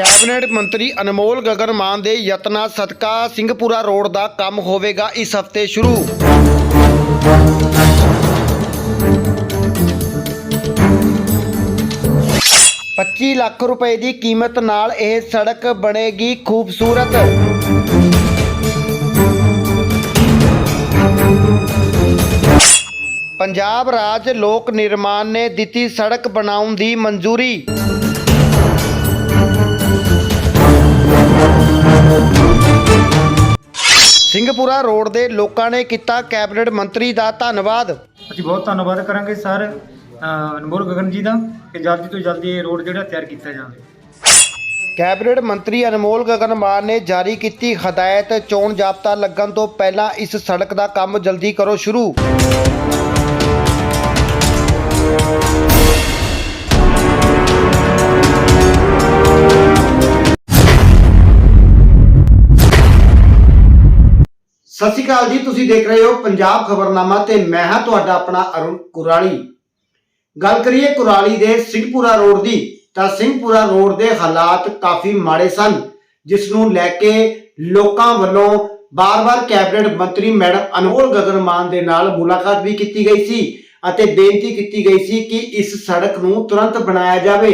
Cabinet ਮੰਤਰੀ ਅਨਮੋਲ ਗਗਨ ਮਾਨ ਦੇ ਯਤਨਾਂ ਸਦਕਾ ਸਿੰਘਪੁਰਾ ਰੋਡ ਦਾ ਕੰਮ ਹੋਵੇਗਾ ਇਸ ਹਫ਼ਤੇ ਸ਼ੁਰੂ। ਪੱਚੀ ਲੱਖ ਰੁਪਏ ਦੀ ਕੀਮਤ ਨਾਲ ਇਹ ਸੜਕ ਬਣੇਗੀ ਖੂਬਸੂਰਤ। ਪੰਜਾਬ ਰਾਜ ਲੋਕ ਨਿਰਮਾਣ ਨੇ ਦਿੱਤੀ ਸੜਕ ਬਣਾਉਣ ਦੀ ਮਨਜ਼ੂਰੀ। ਸਿੰਘਪੁਰਾ ਰੋਡ ਦੇ ਲੋਕਾਂ ਨੇ ਕੀਤਾ ਕੈਬਨਿਟ ਮੰਤਰੀ ਦਾ ਧੰਨਵਾਦ। ਅਸੀਂ ਬਹੁਤ ਧੰਨਵਾਦ ਕਰਾਂਗੇ ਸਰ ਅਨਮੋਲ ਗਗਨ ਜੀ ਦਾ ਕਿ ਜਲਦੀ ਤੋਂ ਜਲਦੀ ਇਹ ਰੋਡ ਜਿਹੜਾ ਤਿਆਰ ਕੀਤਾ ਜਾਵੇ। ਕੈਬਨਿਟ ਮੰਤਰੀ ਅਨਮੋਲ ਗਗਨ ਮਾਨ ਨੇ ਜਾਰੀ ਕੀਤੀ ਹਦਾਇਤ ਚੋਣ ਜਾਬਤਾ ਲੱਗਣ ਤੋਂ ਪਹਿਲਾਂ ਇਸ ਸੜਕ ਦਾ ਕੰਮ ਜਲਦੀ ਕਰੋ ਸ਼ੁਰੂ। ਸਤਿ ਸ਼੍ਰੀ ਅਕਾਲ ਜੀ, ਤੁਸੀਂ ਦੇਖ ਰਹੇ ਹੋ ਪੰਜਾਬ ਖਬਰਨਾਮਾ ਤੇ ਮੈਂ ਹਾਂ ਤੁਹਾਡਾ ਆਪਣਾ ਅਰੁਣ ਕੁਰਾਲੀ। ਗੱਲ ਕਰੀਏ ਕੁਰਾਲੀ ਦੇ ਸਿੰਘਪੁਰਾ ਰੋਡ ਦੀ, ਤਾਂ ਸਿੰਘਪੁਰਾ ਰੋਡ ਦੇ ਹਾਲਾਤ ਕਾਫੀ ਮਾੜੇ ਸਨ, ਜਿਸ ਨੂੰ ਲੈ ਕੇ ਲੋਕਾਂ ਵੱਲੋਂ ਬਾਰ-ਬਾਰ ਕੈਬਨਿਟ ਮੰਤਰੀ ਮੈਡਮ ਅਨਮੋਲ ਗਗਨ ਮਾਨ ਦੇ ਨਾਲ ਮੁਲਾਕਾਤ ਵੀ ਕੀਤੀ ਗਈ ਸੀ ਅਤੇ ਬੇਨਤੀ ਕੀਤੀ ਗਈ ਸੀ ਕਿ ਇਸ ਸੜਕ ਨੂੰ ਤੁਰੰਤ ਬਣਾਇਆ ਜਾਵੇ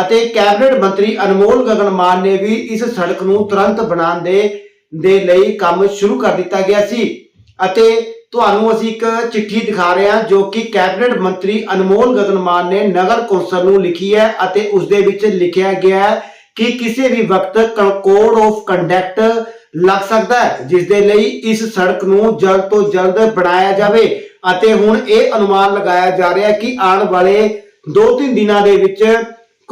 ਅਤੇ ਕੈਬਨਿਟ ਮੰਤਰੀ ਅਨਮੋਲ ਗਗਨ ਮਾਨ ਨੇ ਵੀ ਇਸ ਸੜਕ ਨੂੰ ਤੁਰੰਤ ਬਣਾਉਣ ਦੇ ਦੇ ਲਈ ਕੰਮ ਸ਼ੁਰੂ ਕਰ ਦਿੱਤਾ ਗਿਆ ਸੀ। ਅਤੇ ਤੁਹਾਨੂੰ ਅਸੀਂ ਇੱਕ ਚਿੱਠੀ ਦਿਖਾ ਰਹੇ ਹਾਂ ਜੋ ਕਿ ਕੈਬਨਿਟ ਮੰਤਰੀ ਅਨਮੋਲ ਗਗਨ ਨੇ ਨਗਰ ਕੌਂਸਲ ਨੂੰ ਲਿਖੀ ਹੈ ਅਤੇ ਉਸ ਦੇ ਵਿੱਚ ਲਿਖਿਆ ਗਿਆ ਹੈ ਕਿ ਕਿਸੇ ਵੀ ਵਕਤ ਕੋਡ ਆਫ ਕੰਡਕਟ ਲੱਗ ਸਕਦਾ ਹੈ, ਜਿਸ ਦੇ ਲਈ ਇਸ ਸੜਕ ਨੂੰ ਜਲਦ ਤੋਂ ਜਲਦ ਬਣਾਇਆ ਜਾਵੇ। ਅਤੇ ਹੁਣ ਇਹ ਅਨੁਮਾਨ ਲਗਾਇਆ ਜਾ ਰਿਹਾ ਹੈ ਕਿ ਆਉਣ ਵਾਲੇ 2-3 ਦਿਨਾਂ ਦੇ ਵਿੱਚ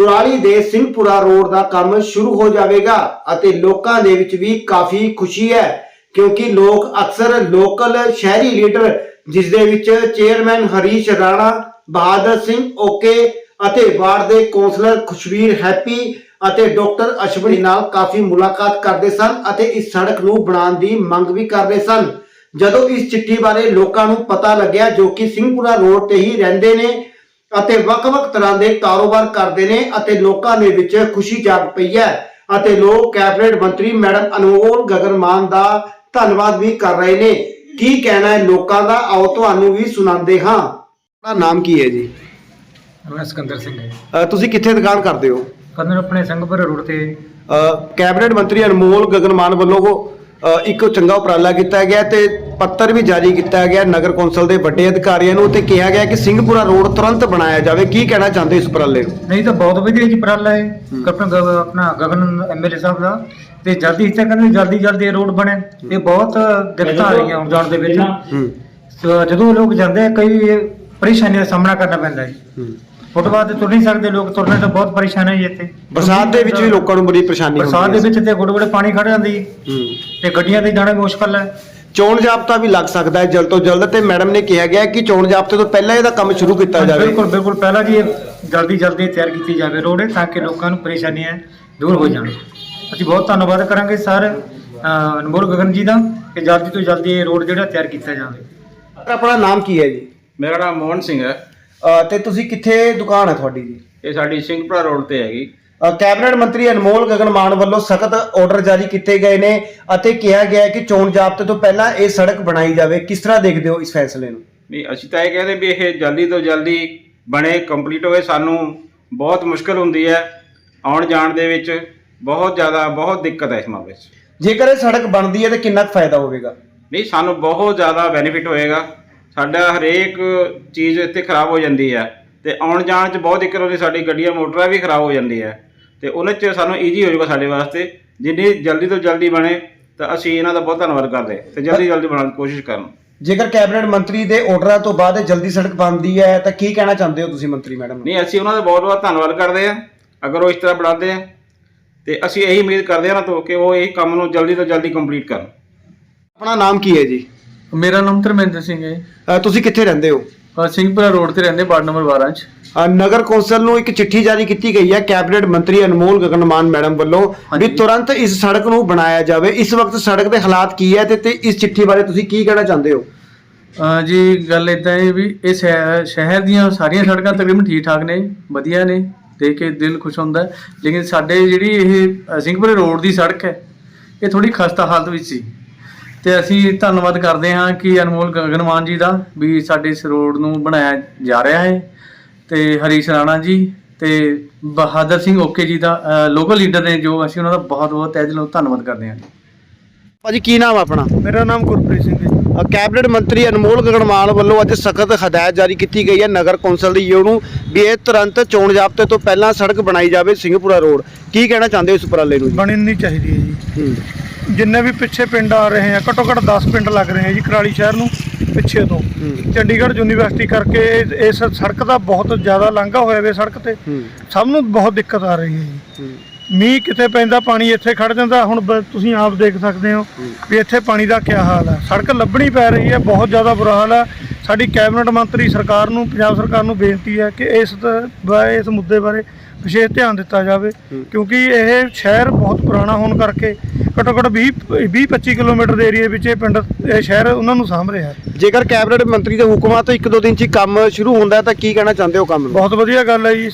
ਕੁਰਾਲੀ ਦੇ ਸਿੰਘਪੁਰਾ ਰੋਡ ਦਾ ਕੰਮ ਸ਼ੁਰੂ ਹੋ ਜਾਵੇਗਾ ਅਤੇ ਲੋਕਾਂ ਦੇ ਵਿੱਚ ਵੀ ਕਾਫੀ ਖੁਸ਼ੀ ਹੈ, ਕਿਉਂਕਿ ਲੋਕ ਅਕਸਰ ਲੋਕਲ ਸ਼ਹਿਰੀ ਲੀਡਰ, ਜਿਸ ਦੇ ਵਿੱਚ ਚੇਅਰਮੈਨ ਹਰੀਸ਼ ਰਾਣਾ, ਬਹਾਦਰ ਸਿੰਘ ਓਕੇ ਅਤੇ ਵਾਰਡ ਦੇ ਕੌਂਸਲਰ ਖੁਸ਼ਵੀਰ ਹੈਪੀ ਅਤੇ ਡਾਕਟਰ ਅਸ਼ਵਨੀ ਨਾਲ ਕਾਫੀ ਮੁਲਾਕਾਤ ਕਰਦੇ ਸਨ ਅਤੇ ਇਸ ਸੜਕ ਨੂੰ ਬਣਾਉਣ ਦੀ ਮੰਗ ਵੀ ਕਰਦੇ ਸਨ। ਜਦੋਂ ਇਸ ਚਿੱਠੀ ਬਾਰੇ ਲੋਕਾਂ ਨੂੰ ਪਤਾ ਲੱਗਿਆ ਜੋ ਕਿ ਸਿੰਘਪੁਰਾ ਰੋਡ ਤੇ ਹੀ ਰਹਿੰਦੇ ਨੇ ਅਤੇ ਵੱਖ-ਵੱਖ ਤਰ੍ਹਾਂ ਦੇ ਕਾਰੋਬਾਰ ਕਰਦੇ ਨੇ ਅਤੇ ਲੋਕਾਂ ਦੇ ਵਿੱਚ ਖੁਸ਼ੀ ਜਾਗ ਪਈ ਹੈ ਅਤੇ ਲੋਕ ਕੈਬਨਿਟ ਮੰਤਰੀ ਮੈਡਮ ਅਨਮੋਲ ਗਗਨ ਮਾਨ ਦਾ ਧੰਨਵਾਦ ਵੀ ਕਰ ਰਹੇ ਨੇ। ਕੀ ਕਹਿਣਾ ਹੈ ਲੋਕਾਂ ਦਾ? ਆਓ ਤੁਹਾਨੂੰ ਵੀ ਸੁਣਾਉਂਦੇ ਹਾਂ। ਤੁਹਾਡਾ ਨਾਮ ਕੀ ਹੈ ਜੀ? ਮੈਂ ਸਿਕੰਦਰ ਸਿੰਘ ਹੈ ਤੁਸੀਂ ਕਿੱਥੇ ਦੁਕਾਨ ਕਰਦੇ ਹੋ? ਕਦੋਂ ਆਪਣੇ ਸੰਗਪੁਰ ਰੋਡ ਤੇ। ਕੈਬਨਿਟ ਮੰਤਰੀ ਅਨਮੋਲ ਗਗਨ ਮਾਨ ਵੱਲੋਂ ਅ, ਇੱਕ ਚੰਗਾ ਉਪਰਾਲਾ ਕੀਤਾ ਗਿਆ ਤੇ ਪੱਤਰ ਵੀ ਜਾਰੀ ਕੀਤਾ ਗਿਆ ਨਗਰ ਕੌਂਸਲ ਦੇ ਵੱਡੇ ਅਧਿਕਾਰੀਆਂ ਨੂੰ ਤੇ ਕਿਹਾ ਗਿਆ ਕਿ ਸਿੰਘਪੁਰਾ ਰੋਡ ਤੁਰੰਤ ਬਣਾਇਆ ਜਾਵੇ। ਕੀ ਕਹਿਣਾ ਚਾਹੁੰਦੇ ਇਸ ਉਪਰਾਲੇ ਨੂੰ? ਨਹੀਂ ਤਾਂ ਬਹੁਤ ਵਧੀਆ ਜੀ ਉਪਰਾਲਾ ਹੈ। ਆਪਣਾ ਗਗ- ਆਪਣਾ ਗਗਨ ਐਮਐਲਏ ਸਾਹਿਬ ਦਾ। ਤੇ ਜਲਦੀ ਇੱਥੇ ਕਹਿੰਦੇ ਜਲਦੀ ਜਲਦੀ ਇਹ ਰੋਡ ਬਣੇ ਇਹ ਬਹੁਤ ਦਿੱਕਤਾਂ ਆ ਰਹੀਆਂ ਆਉਣ ਜਾਣ ਦੇ ਵਿੱਚ। ਜਦੋਂ ਲੋਕ ਜਾਂਦੇ ਕਈ ਪਰੇਸ਼ਾਨੀਆਂ ਦਾ ਸਾਹਮਣਾ ਕਰਨਾ ਪੈਂਦਾ ਹੂੰ। ਫੁੱਟਪਾਥ ਤੇ ਤੁਰ ਨਹੀਂ ਸਕਦੇ ਲੋਕ ਤੁਰਨੇ ਤੋਂ ਬਹੁਤ ਪਰੇਸ਼ਾਨ ਹੈ ਜੀ ਇੱਥੇ। ਬਰਸਾਤ ਦੇ ਵਿੱਚ ਵੀ ਲੋਕਾਂ ਨੂੰ ਬੜੀ ਪਰੇਸ਼ਾਨੀ ਬਰਸਾਤ ਹੁੰਦੀ ਦੇ ਹੈ। ਵਿੱਚ ਤੇ ਗੋੜੇ ਗੋੜੇ ਪਾਣੀ ਖੜ ਜਾਂਦੀ ਹੈ। ਹੂੰ। ਤੇ ਗੱਡੀਆਂ ਤੇ ਜਾਣਾ ਮੁਸ਼ਕਲ ਹੈ। ਚੋਣ ਜਾਬਤਾ ਵੀ ਲੱਗ ਸਕਦਾ ਹੈ ਜਲਦ ਤੋਂ ਜਲਦ ਤੇ ਮੈਡਮ ਨੇ ਕਿਹਾ ਗਿਆ ਕਿ ਚੋਣ ਜਾਬਤੇ ਤੋਂ ਪਹਿਲਾਂ ਇਹਦਾ ਕੰਮ ਸ਼ੁਰੂ ਕੀਤਾ ਜਾਵੇ। ਬਿਲਕੁਲ ਬਿਲਕੁਲ। ਪਹਿਲਾਂ ਜੀ ਜਲਦੀ ਜਲਦੀ ਤਿਆਰ ਕੀਤੀ ਜਾਵੇ ਰੋਡ ਤਾਂ ਕਿ ਲੋਕਾਂ ਨੂੰ ਪਰੇਸ਼ਾਨੀਆਂ ਦੂਰ ਹੋ ਜਾਣ। ਅਸੀਂ ਬਹੁਤ ਧੰਨਵਾਦ ਕਰਾਂਗੇ ਸਰ ਅਨਮੋਲ ਗਗਨ ਜੀ ਦਾ ਕਿ ਜਲਦੀ ਤੋਂ ਜਲਦੀ ਇਹ ਰੋਡ ਜਿਹੜਾ ਤਿਆਰ ਕੀਤਾ ਜਾਵੇ। ਆਪਣਾ ਨਾਮ ਕੀ ਹੈ ਜੀ? ਮੇਰਾ ਨਾਮ ਮੋਹਨ ਸਿੰਘ ਹੈ। ਅ, ਤੇ ਤੁਸੀਂ ਕਿੱਥੇ ਦੁਕਾਨ ਹੈ ਤੁਹਾਡੀ ਜੀ? ਇਹ ਸਾਡੀ ਸਿੰਘਪੁਰਾ ਰੋਡ ਤੇ ਹੈਗੀ। ਅ, ਕੈਬਨਿਟ ਮੰਤਰੀ ਅਨਮੋਲ ਗਗਨ ਮਾਨ ਵੱਲੋਂ ਸਖਤ ਆਰਡਰ ਜਾਰੀ ਕੀਤੇ ਗਏ ਨੇ ਅਤੇ ਕਿਹਾ ਗਿਆ ਹੈ ਕਿ ਚੋਣ ਜਾਬਤੇ ਤੋਂ ਪਹਿਲਾਂ ਇਹ ਸੜਕ ਬਣਾਈ ਜਾਵੇ। ਕਿਸ ਤਰ੍ਹਾਂ ਦੇਖਦੇ ਹੋ ਇਸ ਫੈਸਲੇ ਨੂੰ? ਵੀ ਅਸੀਂ ਤਾਂ ਇਹ ਕਹਿੰਦੇ ਵੀ ਇਹ ਜਲਦੀ ਤੋਂ ਜਲਦੀ ਬਣੇ ਕੰਪਲੀਟ ਹੋਵੇ। ਸਾਨੂੰ ਬਹੁਤ ਮੁਸ਼ਕਲ ਹੁੰਦੀ ਹੈ ਆਉਣ ਜਾਣ ਦੇ ਵਿੱਚ। ਬਹੁਤ ਜ਼ਿਆਦਾ ਬਹੁਤ ਦਿੱਕਤ ਹੈ ਇਸ ਮਾਮਲੇ 'ਚ। ਜੇਕਰ ਇਹ ਸੜਕ ਬਣਦੀ ਹੈ ਤਾਂ ਕਿੰਨਾ ਕੁ ਫਾਇਦਾ ਹੋਵੇਗਾ? ਨਹੀਂ ਸਾਨੂੰ ਬਹੁਤ ਜ਼ਿਆਦਾ ਬੈਨੀਫਿਟ ਹੋਏਗਾ। ਸਾਡਾ ਹਰੇਕ ਚੀਜ਼ ਇੱਥੇ ਖਰਾਬ ਹੋ ਜਾਂਦੀ ਹੈ ਤੇ ਆਉਣ ਜਾਣ 'ਚ ਬਹੁਤ ਦਿੱਕਤ ਹੁੰਦੀ ਸਾਡੀ ਗੱਡੀਆਂ ਮੋਟਰਾਂ ਵੀ ਖਰਾਬ ਹੋ ਜਾਂਦੀ ਹੈ ਤੇ ਉਹਨਾਂ 'ਚ ਸਾਨੂੰ ਈਜ਼ੀ ਹੋ ਜਾਊਗਾ ਸਾਡੇ ਵਾਸਤੇ। ਜਿੰਨੀ ਜਲਦੀ ਤੋਂ ਜਲਦੀ ਬਣੇ ਤਾਂ ਅਸੀਂ ਇਹਨਾਂ ਦਾ ਬਹੁਤ ਧੰਨਵਾਦ ਕਰਦੇ ਤੇ ਜਲਦੀ ਜਲਦੀ ਬਣਾਉਣ ਦੀ ਕੋਸ਼ਿਸ਼ ਕਰਨ। ਜੇਕਰ ਕੈਬਨਿਟ ਮੰਤਰੀ ਦੇ ਆਰਡਰਾਂ ਤੋਂ ਬਾਅਦ ਇਹ ਜਲਦੀ ਸੜਕ ਬਣਦੀ ਹੈ ਤਾਂ ਕੀ ਕਹਿਣਾ ਚਾਹੁੰਦੇ ਹੋ ਤੁਸੀਂ ਮੰਤਰੀ ਮੈਡਮ ਨੂੰ? ਨਹੀਂ ਅਸੀਂ ਉਹਨਾਂ ਦਾ ਬਹੁਤ ਬਹੁਤ ਧੰਨਵਾਦ ਕਰਦੇ ਹਾਂ। ਅਗਰ ਉਹ ਇਸ ਤਰ੍ਹਾਂ ਬਣਾਉਂਦੇ ਆ ਤੇ ਅਸੀਂ ਇਹੀ ਉਮੀਦ ਕਰਦੇ ਹਾਂ ਨਾ ਤੋਂ ਕਿ ਉਹ ਇਹ ਕੰਮ ਨੂੰ ਜਲਦੀ ਤੋਂ ਜਲਦੀ ਕੰਪਲੀਟ ਕਰਨ। ਆਪਣਾ ਨਾਮ ਕੀ ਹੈ ਜੀ? ਮੇਰਾ ਨਾਮ ਧਰਮਿੰਦਰ ਸਿੰਘ ਹੈ। ਅ, ਤੁਸੀਂ ਕਿੱਥੇ ਰਹਿੰਦੇ ਹੋ? ਅ, ਸਿੰਘਪੁਰਾ ਰੋਡ ਤੇ ਰਹਿੰਦੇ ਵਾਰਡ ਨੰਬਰ 12 ਚ। ਅ, ਨਗਰ ਕੌਂਸਲ ਨੂੰ ਇੱਕ ਚਿੱਠੀ ਜਾਰੀ ਕੀਤੀ ਗਈ ਹੈ ਕੈਬਨਿਟ ਮੰਤਰੀ ਅਨਮੋਲ ਗਗਨ ਮਾਨ ਮੈਡਮ ਵੱਲੋਂ ਵੀ ਹਾਂਜੀ। ਤੁਰੰਤ ਇਸ ਸੜਕ ਨੂੰ ਬਣਾਇਆ ਜਾਵੇ। ਇਸ ਵਕਤ ਸੜਕ ਦੇ ਹਾਲਾਤ ਕੀ ਹੈ ਤੇ ਤੇ ਇਸ ਚਿੱਠੀ ਬਾਰੇ ਤੁਸੀਂ ਕੀ ਕਹਿਣਾ ਚਾਹੁੰਦੇ ਹੋ? ਅ, ਜੀ ਗੱਲ ਇਦਾਂ ਹੈ ਵੀ ਇਹ ਸ਼ਹਿ- ਸ਼ਹਿਰ ਦੀਆਂ ਸਾਰੀਆਂ ਸੜਕਾਂ ਤਕਰੀਬਨ ਠੀਕ ਠਾਕ ਨੇ ਵਧੀਆ ਨੇ ਦੇਖ ਕੇ ਦਿਲ ਖੁਸ਼ ਹੁੰਦਾ ਹੈ। ਲੇਕਿਨ ਸਾਡੇ ਜਿਹੜੀ ਇਹ ਅ, ਸਿੰਘਪੁਰੇ ਰੋਡ ਦੀ ਸੜਕ ਹੈ ਇਹ ਥੋੜੀ ਖਸਤਾ ਹਾਲਤ ਵਿੱਚ ਸੀ। ਤੇ ਅਸੀਂ ਧੰਨਵਾਦ ਕਰਦੇ ਹਾਂ ਕਿ ਅਨਮੋਲ ਗਗਨਮਾਨ ਜੀ ਦਾ ਵੀ ਸਾਡੇ ਇਸ ਰੋਡ ਨੂੰ ਬਣਾਇਆ ਜਾ ਰਿਹਾ ਹੈ ਤੇ ਹਰੀਸ਼ ਰਾਣਾ ਜੀ ਤੇ ਬਹਾਦਰ ਸਿੰਘ ਓਕੇ ਜੀ ਦਾ ਲੋਕਲ ਲੀਡਰ ਨੇ ਜੋ ਅਸੀਂ ਉਹਨਾਂ ਦਾ ਬਹੁਤ ਬਹੁਤ ਤਹਿ ਦਿਲੋਂ ਧੰਨਵਾਦ ਕਰਦੇ ਹਾਂ। ਭਾਜੀ ਕੀ ਨਾਮ ਆਪਣਾ? ਮੇਰਾ ਨਾਮ ਗੁਰਪ੍ਰੀਤ ਸਿੰਘ ਹੈ। ਕੈਬਨਿਟ ਮੰਤਰੀ ਅਨਮੋਲ ਗਗਨ ਮਾਨ ਵੱਲੋਂ ਅੱਜ ਸਖਤ ਹਦਾਇਤ ਜਾਰੀ ਕੀਤੀ ਗਈ ਹੈ ਨਗਰ ਕੌਂਸਲ ਦੀ ਯੂ ਨੂੰ ਵੀ ਇਹ ਤੁਰੰਤ ਚੋਣ ਜ਼ਾਬਤੇ ਤੋਂ ਪਹਿਲਾਂ ਸੜਕ ਬਣਾਈ ਜਾਵੇ ਸਿੰਘਪੁਰਾ ਰੋਡ। ਕੀ ਕਹਿਣਾ ਚਾਹੁੰਦੇ ਹੋ ਇਸ ਉਪਰਾਲੇ ਨੂੰ ਜੀ? ਬਣਨੀ ਚਾਹੀਦੀ ਹੈ ਜੀ। ਹੂੰ। ਜਿੰਨੇ ਵੀ ਪਿੱਛੇ ਪਿੰਡ ਆ ਰਹੇ ਆ ਘੱਟੋ ਘੱਟ 10 ਪਿੰਡ ਲੱਗ ਰਹੇ ਆ ਜੀ ਕਰਾਲੀ ਸ਼ਹਿਰ ਨੂੰ ਪਿੱਛੇ ਤੋਂ। ਚੰਡੀਗੜ੍ਹ ਯੂਨੀਵਰਸਿਟੀ ਕਰਕੇ ਇਸ ਸੜਕ ਦਾ ਬਹੁਤ ਜ਼ਿਆਦਾ ਲਾਂਘਾ ਹੋਇਆ ਵੇ ਸੜਕ ਤੇ। ਸਭ ਨੂੰ ਬਹੁਤ ਦਿੱਕਤ ਆ ਰਹੀ ਹੈ ਜੀ। ਮੀਂਹ ਕਿਤੇ ਪੈਂਦਾ ਪਾਣੀ ਇੱਥੇ ਖੜ ਜਾਂਦਾ ਹੁਣ ਤੁਸੀਂ ਆਪ ਦੇਖ ਸਕਦੇ ਹੋ ਵੀ ਇੱਥੇ ਪਾਣੀ ਦਾ ਕੀ ਹਾਲ ਹੈ ਸੜਕ ਲੱਭਣੀ ਪੈ ਰਹੀ ਹੈ ਬਹੁਤ ਜ਼ਿਆਦਾ ਬੁਰਾ ਹਾਲ ਹੈ ਸਾਡੀ ਕੈਬਨਿਟ ਮੰਤਰੀ ਸਰਕਾਰ ਨੂੰ ਪੰਜਾਬ ਸਰਕਾਰ ਨੂੰ ਬੇਨਤੀ ਹੈ ਕਿ ਇਸ ਇਸ ਮੁੱਦੇ ਬਾਰੇ ਵਿਸ਼ੇਸ਼ ਧਿਆਨ ਦਿੱਤਾ ਜਾਵੇ। ਕਿਉਂਕਿ ਇਹ ਸ਼ਹਿਰ ਬਹੁਤ ਪੁਰਾਣਾ ਹੋਣ ਕਰਕੇ ਘੱਟੋ ਘੱਟ 20 20 25 ਕਿਲੋਮੀਟਰ ਦੇ ਏਰੀਏ ਵਿੱਚ ਇਹ ਪਿੰਡ ਇਹ ਸ਼ਹਿਰ ਉਹਨਾਂ ਨੂੰ ਸਾਂਭ ਰਿਹਾ ਹੈ। ਜੇਕਰ ਕੈਬਨਿਟ ਮੰਤਰੀ ਦੇ ਹੁਕਮਾਂ ਤੋਂ ਇੱਕ ਦੋ ਦਿਨ ਚ ਹੀ ਕੰਮ ਸ਼ੁਰੂ ਹੁੰਦਾ ਹੈ ਤਾਂ ਕੀ ਕਹਿਣਾ ਚਾਹੁੰਦੇ ਹੋ ਕੰਮ ਨੂੰ? ਬਹੁਤ ਵਧੀਆ ਗੱਲ ਹੈ ਜੀ।